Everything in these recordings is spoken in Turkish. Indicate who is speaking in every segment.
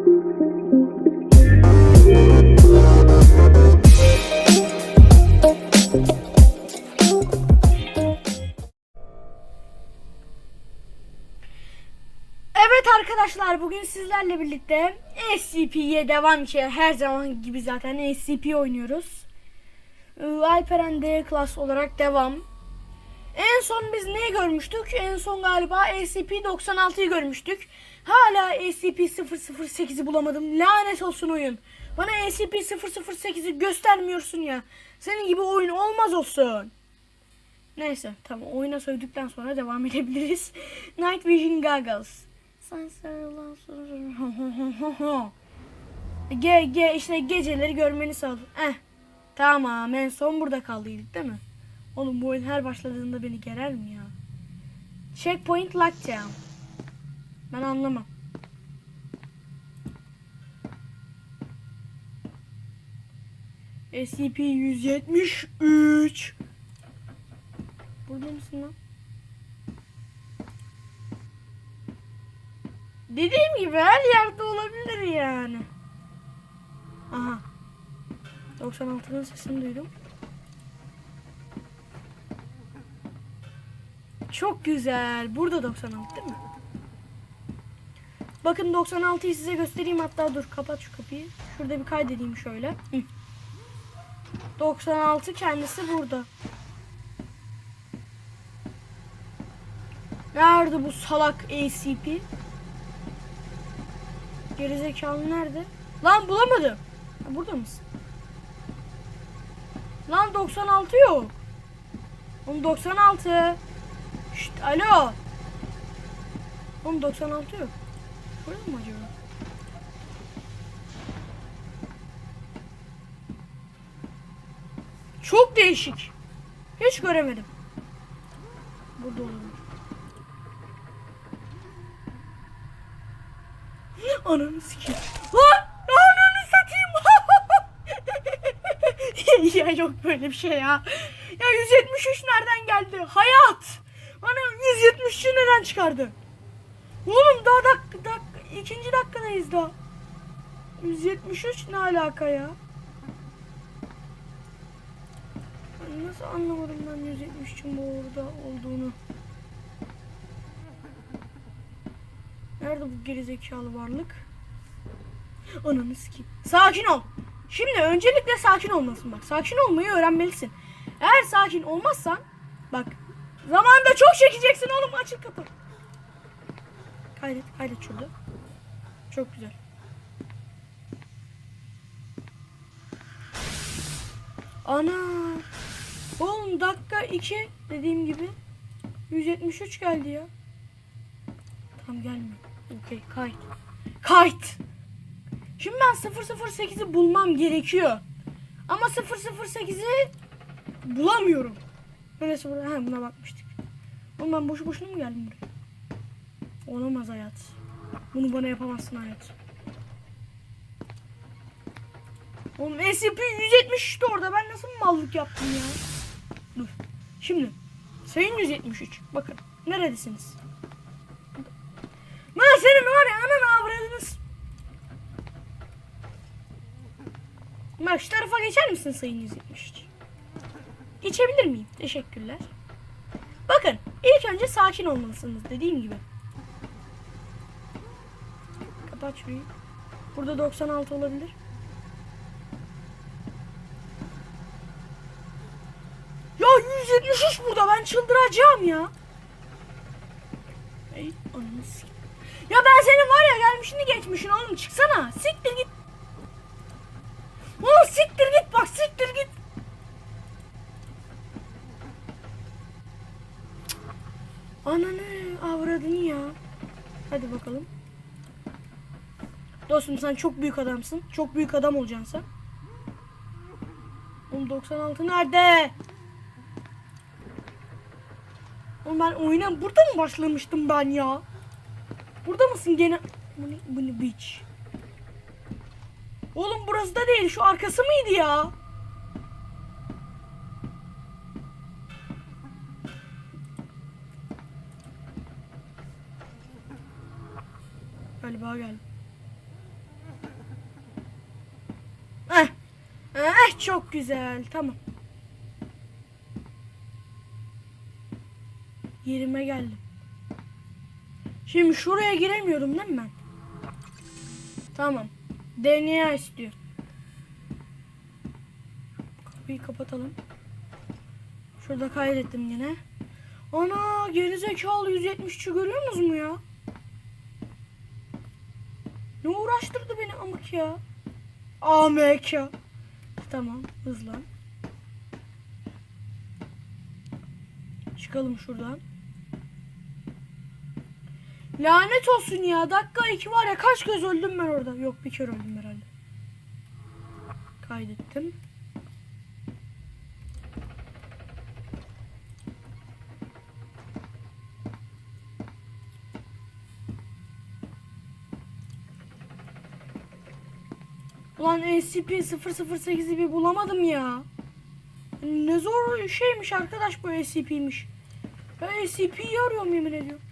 Speaker 1: Evet arkadaşlar bugün sizlerle birlikte SCP'ye devam ki her zaman gibi zaten SCP oynuyoruz. Ee, Alperen D klas olarak devam. En son biz neyi görmüştük? En son galiba SCP-96'yı görmüştük. Hala SCP-008'i bulamadım. Lanet olsun oyun. Bana SCP-008'i göstermiyorsun ya. Senin gibi oyun olmaz olsun. Neyse tamam oyuna sövdükten sonra devam edebiliriz. Night Vision Goggles. Ge, ge işte geceleri görmeni sağladı. Eh. Tamam en son burada kaldıydık değil mi? Oğlum bu oyun her başladığında beni gerer mi ya? Checkpoint lockdown. Ben anlamam. SCP-173 Burada mısın lan? Dediğim gibi her yerde olabilir yani. Aha. 96'nın sesini duydum. Çok güzel. Burada 96 değil mi? Bakın 96'yı size göstereyim hatta dur kapat şu kapıyı. Şurada bir kaydedeyim şöyle. Hı. 96 kendisi burada. Nerede bu salak ACP? Gerizekalı nerede? Lan bulamadım. Ha, burada mısın? Lan 96 yok. Oğlum 96. Şşt alo. Oğlum 96 yok. Burada mı acaba? Çok değişik. Hiç göremedim. Burada olabilir. Ananı sikeyim. Lan! Ananı satayım. ya yok böyle bir şey ya. Ya 173 nereden geldi? Hayat. Bana 173'ü neden çıkardı? Oğlum daha dak, dak ikinci dakikadayız daha. 173 ne alaka ya? Nasıl anlamadım ben 173'ün bu orada olduğunu? Nerede bu gerizekalı varlık? Ananı sikeyim. Sakin ol. Şimdi öncelikle sakin olmasın bak. Sakin olmayı öğrenmelisin. Eğer sakin olmazsan bak zamanda çok çekeceksin oğlum açık kapı. Kaydet kaydet şurada. Çok güzel. Ana. Oğlum dakika 2 dediğim gibi 173 geldi ya. Tam gelmiyor. Okey kayıt. Kayıt. Şimdi ben 008'i bulmam gerekiyor. Ama 008'i bulamıyorum. Neresi burada? Ha buna bakmıştık. Oğlum ben boşu boşuna mı geldim buraya? Olamaz hayat. Bunu bana yapamazsın hayat. Oğlum SCP-170 işte orada. Ben nasıl mallık yaptım ya? Dur. Şimdi. Sayın 173. Bakın. Neredesiniz? Lan senin var ya anan avradınız. Bak şu tarafa geçer misin sayın 173? Geçebilir miyim? Teşekkürler. Bakın ilk önce sakin olmalısınız dediğim gibi. Kapat şurayı. Burada 96 olabilir. Ya 173 burada ben çıldıracağım ya. Ey ananı. Ya ben senin var ya gelmişini geçmişin oğlum çıksana. Siktir git. Oğlum siktir git bak siktir git. Ananı avradını ya. Hadi bakalım. Dostum sen çok büyük adamsın. Çok büyük adam olacaksın sen. Oğlum 96 nerede? Oğlum ben oyuna burada mı başlamıştım ben ya? Burada mısın gene? Bu ne? Bu ne beach? Oğlum burası da değil. Şu arkası mıydı ya? Galiba gel. Çok güzel. Tamam. Yerime geldim. Şimdi şuraya giremiyorum değil mi ben? Tamam. DNA istiyor. Kapıyı kapatalım. Şurada kaydettim yine. Ana gerizekalı 173'ü görüyorsunuz mu ya? Ne uğraştırdı beni amık ya? Amek ya. Tamam hızlan. Çıkalım şuradan. Lanet olsun ya. Dakika iki var ya kaç kez öldüm ben orada. Yok bir kere öldüm herhalde. Kaydettim. SCP-008'i bir bulamadım ya. Ne zor şeymiş arkadaş bu SCP'miş. Ben SCP'yi arıyorum yemin ediyorum.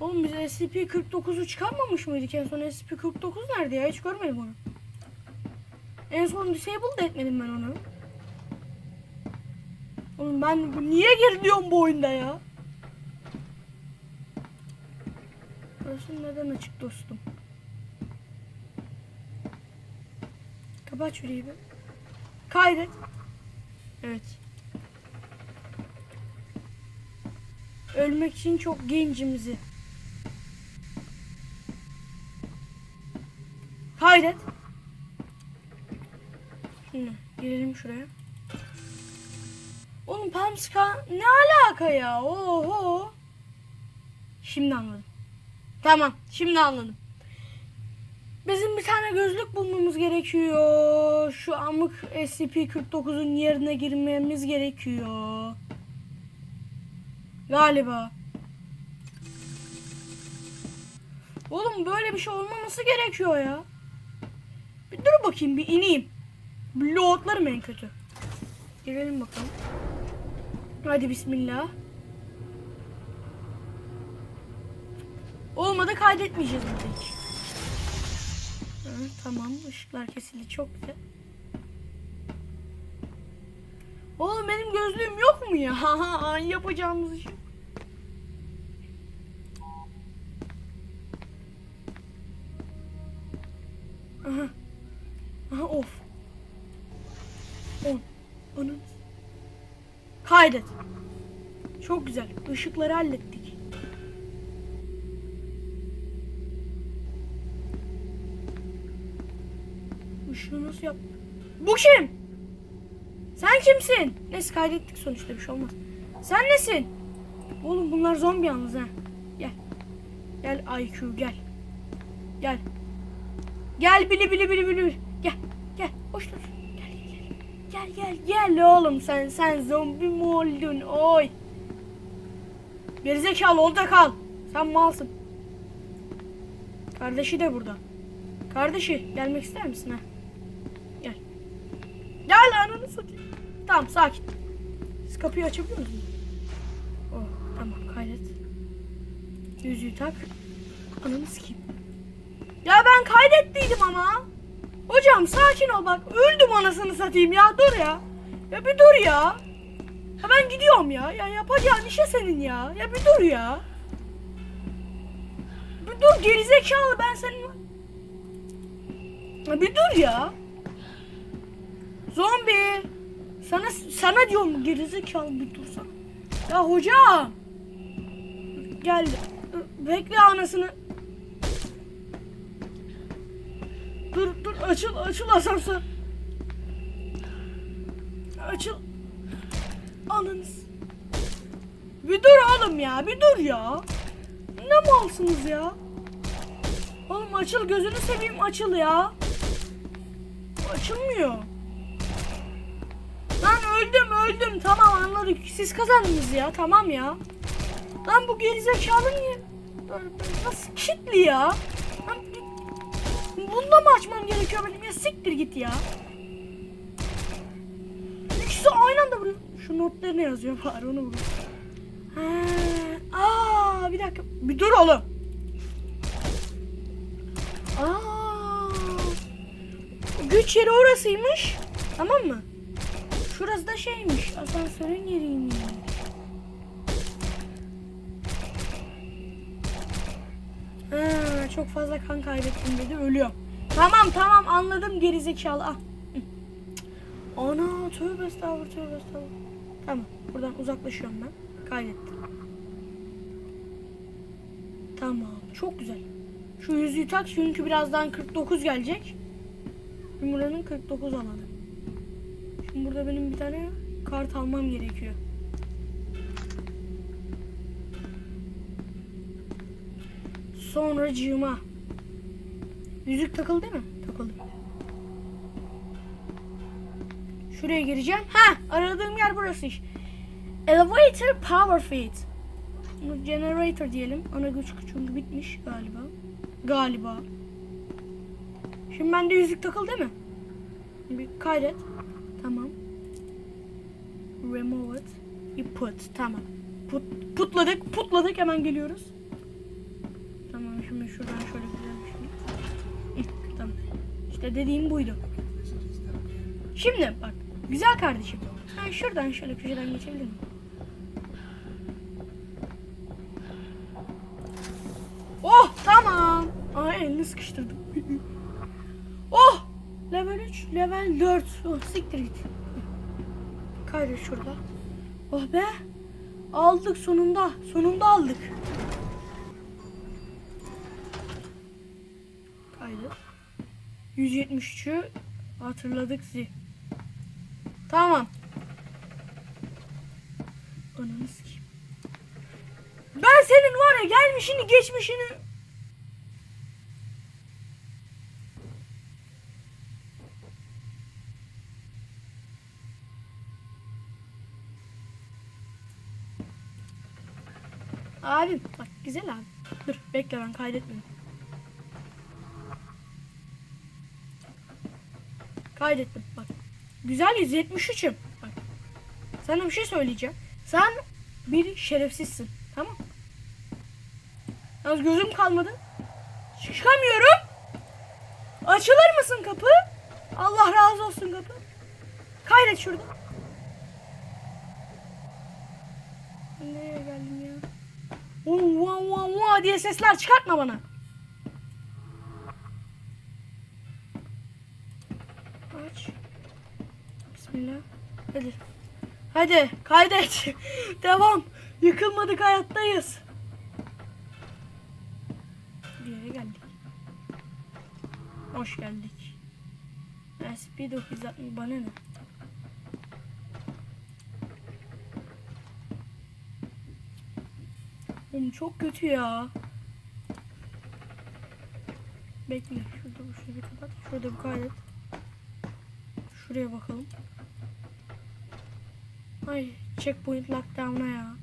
Speaker 1: Oğlum biz SCP-49'u çıkarmamış mıydık en son? SCP-49 nerede ya? Hiç görmedim onu. En son disabled etmedim ben onu. Oğlum ben niye diyorum bu oyunda ya? Burası neden açık dostum? Kapat şurayı bir. Kaydet. Evet. Ölmek için çok gencimizi. Kaydet. Şimdi girelim şuraya. Oğlum Pamska ne alaka ya? Oho. Şimdi anladım. Tamam, şimdi anladım. Bizim bir tane gözlük bulmamız gerekiyor. Şu amık SCP-49'un yerine girmemiz gerekiyor. Galiba. Oğlum böyle bir şey olmaması gerekiyor ya. Bir dur bakayım bir ineyim. Lootlarım en kötü. Girelim bakalım. Hadi bismillah. Olmadı kaydetmeyeceğiz hiç. Ha, tamam ışıklar kesildi çok güzel. Oğlum benim gözlüğüm yok mu ya? Yapacağımız iş. Aha. Aha of. On. Onun. Kaydet. Çok güzel. Işıkları hallettik. Işığı nasıl yap? Bu kim? Sen kimsin? Neyse kaydettik sonuçta bir şey olmaz. Sen nesin? Oğlum bunlar zombi yalnız ha. Gel. Gel IQ gel. Gel. Gel bili bili bili bili. Gel. Gel. Hoş dur. Gel gel. Gel gel gel oğlum sen sen zombi mi oldun? Oy. Gerizekalı ol da kal. Sen malsın. Kardeşi de burada. Kardeşi gelmek ister misin ha? Gel. Gel ananı satayım. Tamam sakin. Siz kapıyı açabiliyor musunuz? Oh tamam kaydet. Yüzüğü tak. Ananı sikeyim. Ya ben kaydettiydim ama. Hocam sakin ol bak. Öldüm anasını satayım ya dur ya. Ya bir dur ya. Ya ben gidiyorum ya. Ya yapacağın işe senin ya. Ya bir dur ya. Bir dur gerizekalı ben senin... Ya bir dur ya. Zombi. Sana sana diyorum gerizekalı bir dursana. Ya hocam. Gel. Bekle anasını. Dur dur açıl açıl asansör. Açıl. Anınız. Bir dur oğlum ya bir dur ya. Ne malsınız ya? Oğlum açıl gözünü seveyim açıl ya. Açılmıyor. Öldüm öldüm tamam anladık siz kazandınız ya tamam ya. Lan bu gerizekalı niye? Nasıl kitli ya? Lan, Bunda mı açmam gerekiyor benim ya siktir git ya. İkisi aynı anda vuruyor. Şu notları ne yazıyor bari onu vurayım. Aa bir dakika. Bir dur oğlum. Aa 3 yeri orasıymış. Tamam mı? Şurası da şeymiş. Asansörün yeriymiş. Çok fazla kan kaybettim dedi. Ölüyor. Tamam tamam anladım gerizekalı. Ah. Ana tövbe estağfurullah tövbe estağfurullah. Tamam buradan uzaklaşıyorum ben. Kaydettim. Tamam çok güzel. Şu yüzüğü tak çünkü birazdan 49 gelecek. Numaranın 49 almadı. Burada benim bir tane kart almam gerekiyor. Sonra cığıma. Yüzük takıldı değil mi? Takıldı. Şuraya gireceğim. Ha, aradığım yer burası. iş. Elevator power feed. Generator diyelim. Ana güç çünkü bitmiş galiba. Galiba. Şimdi bende yüzük takıldı değil mi? Bir kaydet. Tamam. Remove it. You put. Tamam. Put, putladık. Putladık. Hemen geliyoruz. Tamam şimdi şuradan şöyle güzel şey. Tamam. İşte dediğim buydu. Şimdi bak. Güzel kardeşim. Sen şuradan şöyle köşeden geçebilir miyim? Oh tamam. Ay elini sıkıştırdım. oh level 3 level 4. Oh siktir git. Kaydır şurada. Oh be. Aldık sonunda. Sonunda aldık. Kaydır. 173'ü hatırladık zi. Tamam. Ananı sikeyim. Ben senin var ya gelmişini geçmişini Abim bak güzel abi. Dur bekle ben kaydetmedim. Kaydettim bak. Güzel 173'üm. Bak. Sana bir şey söyleyeceğim. Sen bir şerefsizsin. Tamam Yalnız gözüm kalmadı. Çıkamıyorum. Açılır mısın kapı? Allah razı olsun kapı. Kaydet şurada. Nereye geldim ya? Va diye sesler çıkartma bana. Aç. Bismillah. Hadi. Hadi kaydet. Devam. Yıkılmadık hayattayız. Bir yere geldik. Hoş geldik. SP960 bana ne? Oğlum çok kötü ya. Bekle. Şurada bu bir kapat. Şurada bir kaydet. Şuraya bakalım. Ay checkpoint lockdown'a ya.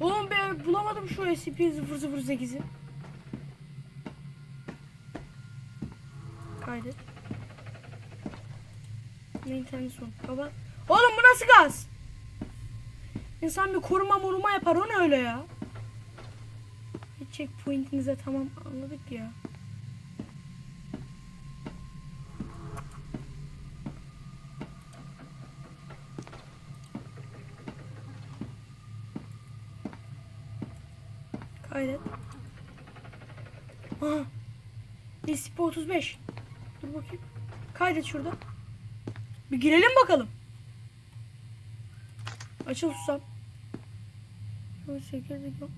Speaker 1: Oğlum be bulamadım şu SCP-008'i. Kaydet. Maintenance son. Kapat. Oğlum bu nasıl gaz? İnsan bir koruma moruma yapar o ne öyle ya? Bir checkpoint'inize tamam anladık ya. Kaydet. Aha. SCP 35. Dur bakayım. Kaydet şurada. Bir girelim bakalım. Açıl susam.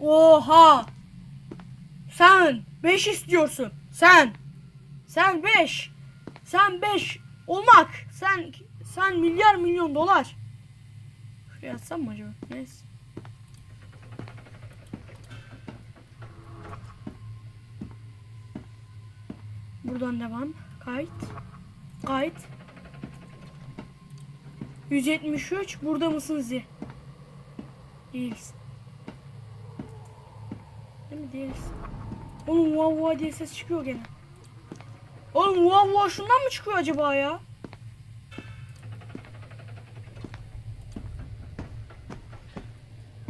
Speaker 1: Oha! Sen 5 istiyorsun. Sen. Sen 5. Sen 5 olmak. Sen sen milyar milyon dolar. Şuraya atsam mı acaba? Neyse. Buradan devam. Kayıt. Kayıt. 173. Burada mısın Zi? Değilsin. Değil mi? Değilsin. Oğlum vav vav diye ses çıkıyor gene. Oğlum vav vav şundan mı çıkıyor acaba ya?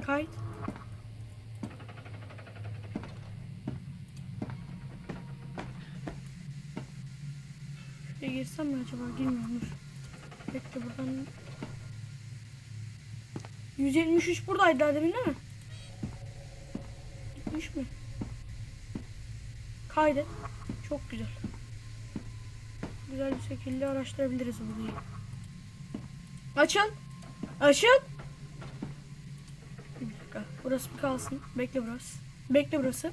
Speaker 1: Kayıt. Şuraya 173'te girsem mi acaba? Girmiyorum dur. Bekle buradan. 173 buradaydı demin değil mi? Gitmiş mi? Kaydet. Çok güzel. Güzel bir şekilde araştırabiliriz burayı. Açıl. Açıl. Bir dakika. Burası bir kalsın. Bekle burası. Bekle burası.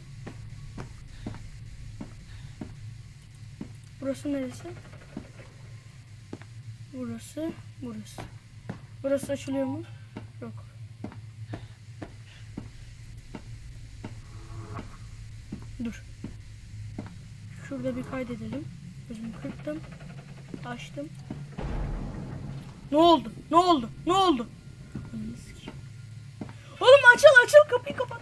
Speaker 1: Burası neresi? Burası, burası. Burası açılıyor mu? Yok. Dur. Şurada bir kaydedelim. Gözümü kırptım. Açtım. Ne oldu? Ne oldu? Ne oldu? Oğlum açıl açıl kapıyı kapat.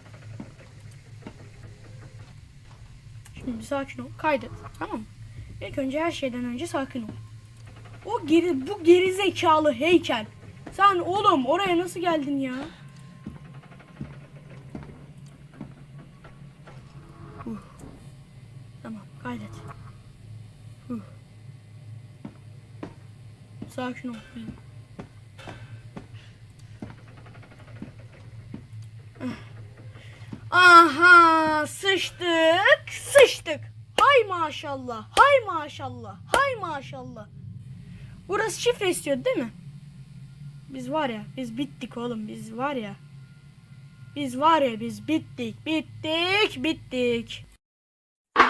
Speaker 1: Şimdi sakin ol. Kaydet. Tamam mı? İlk önce her şeyden önce sakin ol. O geri bu geri zekalı heykel. Sen oğlum oraya nasıl geldin ya? Huh. Tamam kaydet. Huh. Sakin ol. Aha sıçtık sıçtık. Hay maşallah hay maşallah hay maşallah. Burası şifre istiyordu değil mi? Biz var ya biz bittik oğlum biz var ya. Biz var ya biz bittik bittik bittik.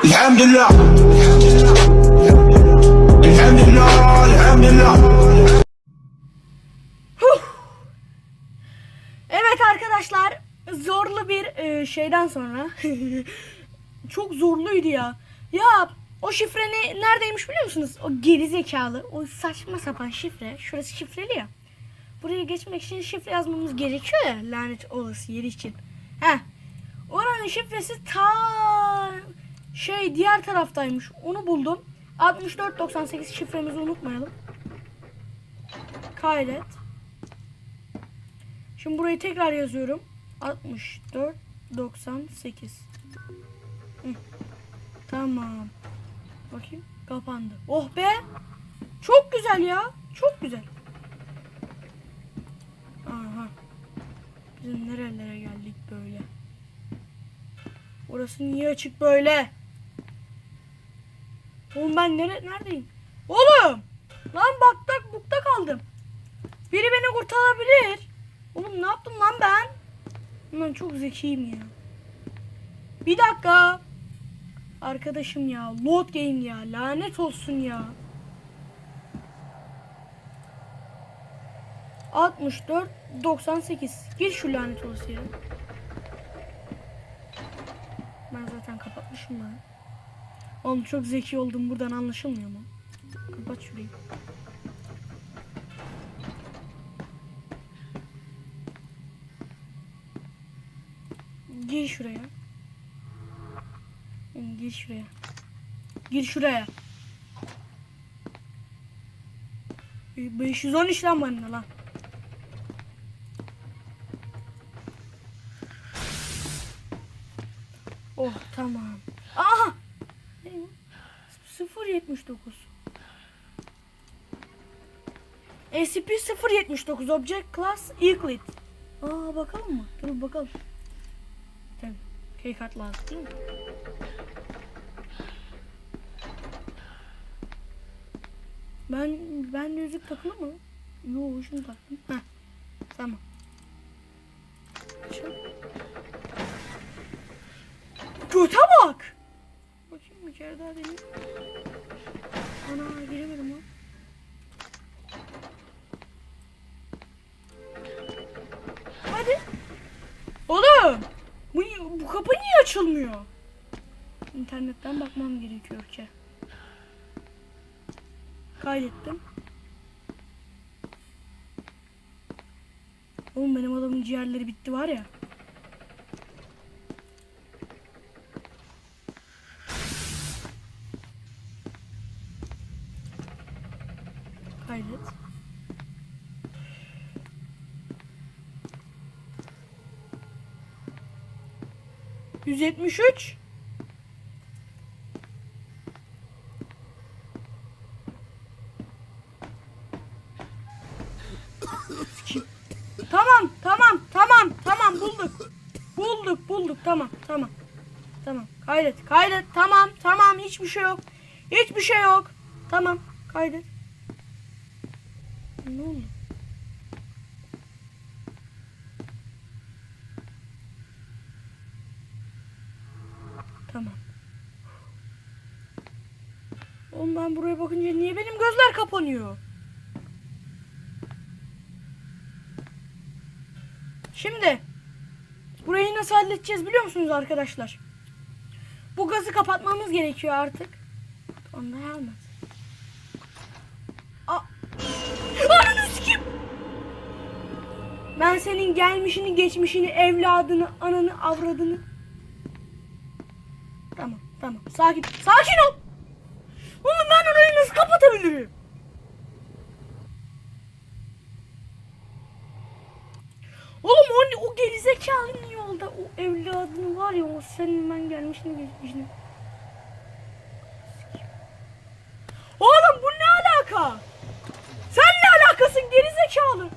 Speaker 2: Elhamdülillah. Elhamdülillah.
Speaker 1: Şeyden sonra çok zorluydu ya. Ya o şifre ne, neredeymiş biliyor musunuz? O geri zekalı, o saçma sapan şifre. Şurası şifreli ya. Buraya geçmek için şifre yazmamız gerekiyor ya lanet olası yeri için. Heh. Oranın şifresi ta şey diğer taraftaymış. Onu buldum. 6498 şifremizi unutmayalım. Kaydet. Şimdi burayı tekrar yazıyorum. 64 98. Hı. Tamam. Bakayım. Kapandı. Oh be. Çok güzel ya. Çok güzel. Aha. Bizim nerelere geldik böyle. Orası niye açık böyle? Oğlum ben nere neredeyim? Oğlum! Lan baktak bukta kaldım. Biri beni kurtarabilir. Oğlum ne yaptım lan ben? Ben çok zekiyim ya. Bir dakika. Arkadaşım ya. Load game ya. Lanet olsun ya. 64 98. Gir şu lanet olası yere. Ben zaten kapatmışım lan. Oğlum çok zeki oldum buradan anlaşılmıyor mu? Kapat şurayı. Gir şuraya. Gir şuraya. Gir şuraya. E, 513 lan bana lan. Oh tamam. Aha! Ne bu? 079. SCP-079 Object Class Euclid. Aa bakalım mı? Dur bakalım. Keycard lazım değil mi? Ben ben yüzük takılı mı? Yo şunu taktım. Heh. Tamam. Şu. Göte bak. Bakayım bir kere açılmıyor? İnternetten bakmam gerekiyor ki. Kaydettim. Oğlum benim adamın ciğerleri bitti var ya. 173 Tamam tamam tamam tamam bulduk. Bulduk bulduk tamam tamam. Tamam kaydet kaydet tamam tamam hiçbir şey yok. Hiçbir şey yok. Tamam kaydet. Bakınca niye benim gözler kapanıyor? Şimdi burayı nasıl halledeceğiz biliyor musunuz arkadaşlar? Bu gazı kapatmamız gerekiyor artık. Onda helmet. Aa. Ananı sikeyim. Ben senin gelmişini, geçmişini, evladını, ananı, avradını. Tamam, tamam. Sakin. Sakin ol. Kapatabilirim? Oğlum o, o gerizekalının yolda o evladını var ya o senin ben gelmişini geçmişini. Oğlum bu ne alaka? Sen ne alakasın gerizekalı?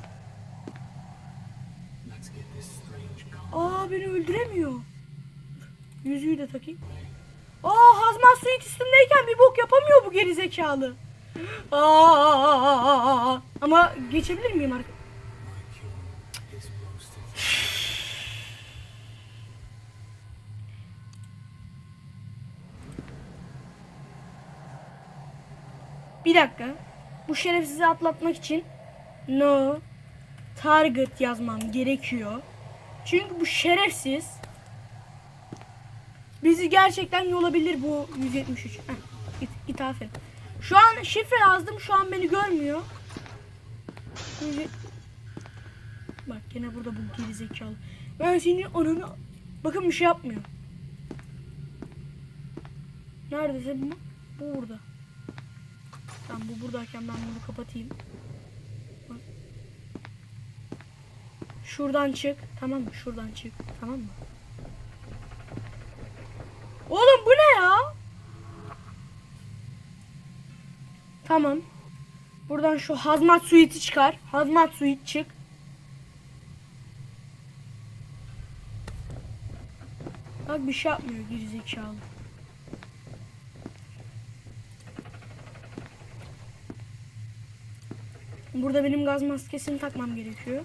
Speaker 1: Aa beni öldüremiyor. Yüzüğü de takayım. Aa hazmat suit üstümdeyken bir bok yapamıyor bu gerizekalı. Aa, ama geçebilir miyim artık? Bir dakika. Bu şerefsizi atlatmak için no target yazmam gerekiyor. Çünkü bu şerefsiz bizi gerçekten yolabilir bu 173. Heh, git, git aferin. Şu an şifre yazdım. Şu an beni görmüyor. Bak gene burada bu gerizekalı. Ben senin ananı... Bakın bir şey yapmıyor. Neredeyse bu? Bu burada. Tamam bu buradayken ben bunu kapatayım. Bak. Şuradan çık. Tamam mı? Şuradan çık. Tamam mı? Oğlum bu ne ya? Tamam. Buradan şu hazmat suiti çıkar. Hazmat suit çık. Bak bir şey yapmıyor gerizekalı. Burada benim gaz maskesini takmam gerekiyor.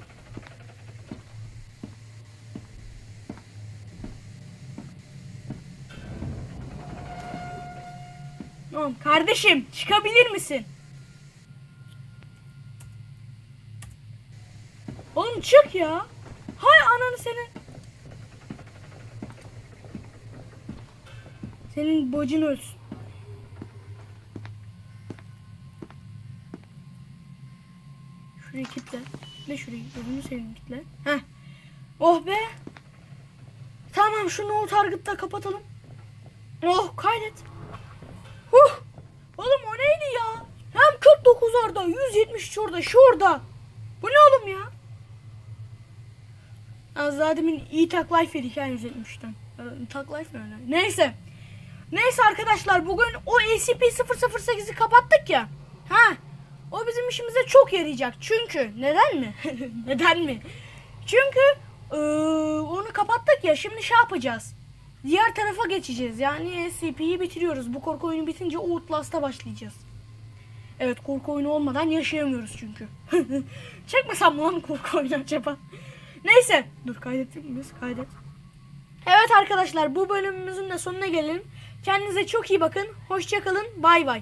Speaker 1: Tamam kardeşim çıkabilir misin? Oğlum çık ya. Hay ananı senin. Senin bacın ölsün. Şurayı kitle. Ne şurayı? Gözünü seveyim kitle. Heh. Oh be. Tamam şu no target'ta kapatalım. Oh kaydet. 130 orada, 170 şurada, şurada. Bu ne oğlum ya? Az daha demin tak life yedik ya 170'ten. Ee, tak life mi öyle? Neyse. Neyse arkadaşlar bugün o SCP-008'i kapattık ya. Ha. O bizim işimize çok yarayacak. Çünkü neden mi? neden mi? Çünkü ee, onu kapattık ya. Şimdi şey yapacağız. Diğer tarafa geçeceğiz. Yani SCP'yi bitiriyoruz. Bu korku oyunu bitince Outlast'a başlayacağız. Evet korku oyunu olmadan yaşayamıyoruz çünkü. Çekmesem mi lan korku oyunu acaba? Neyse. Dur kaydettik mi? Kaydet. Evet arkadaşlar bu bölümümüzün de sonuna gelelim. Kendinize çok iyi bakın. Hoşçakalın. Bay bay.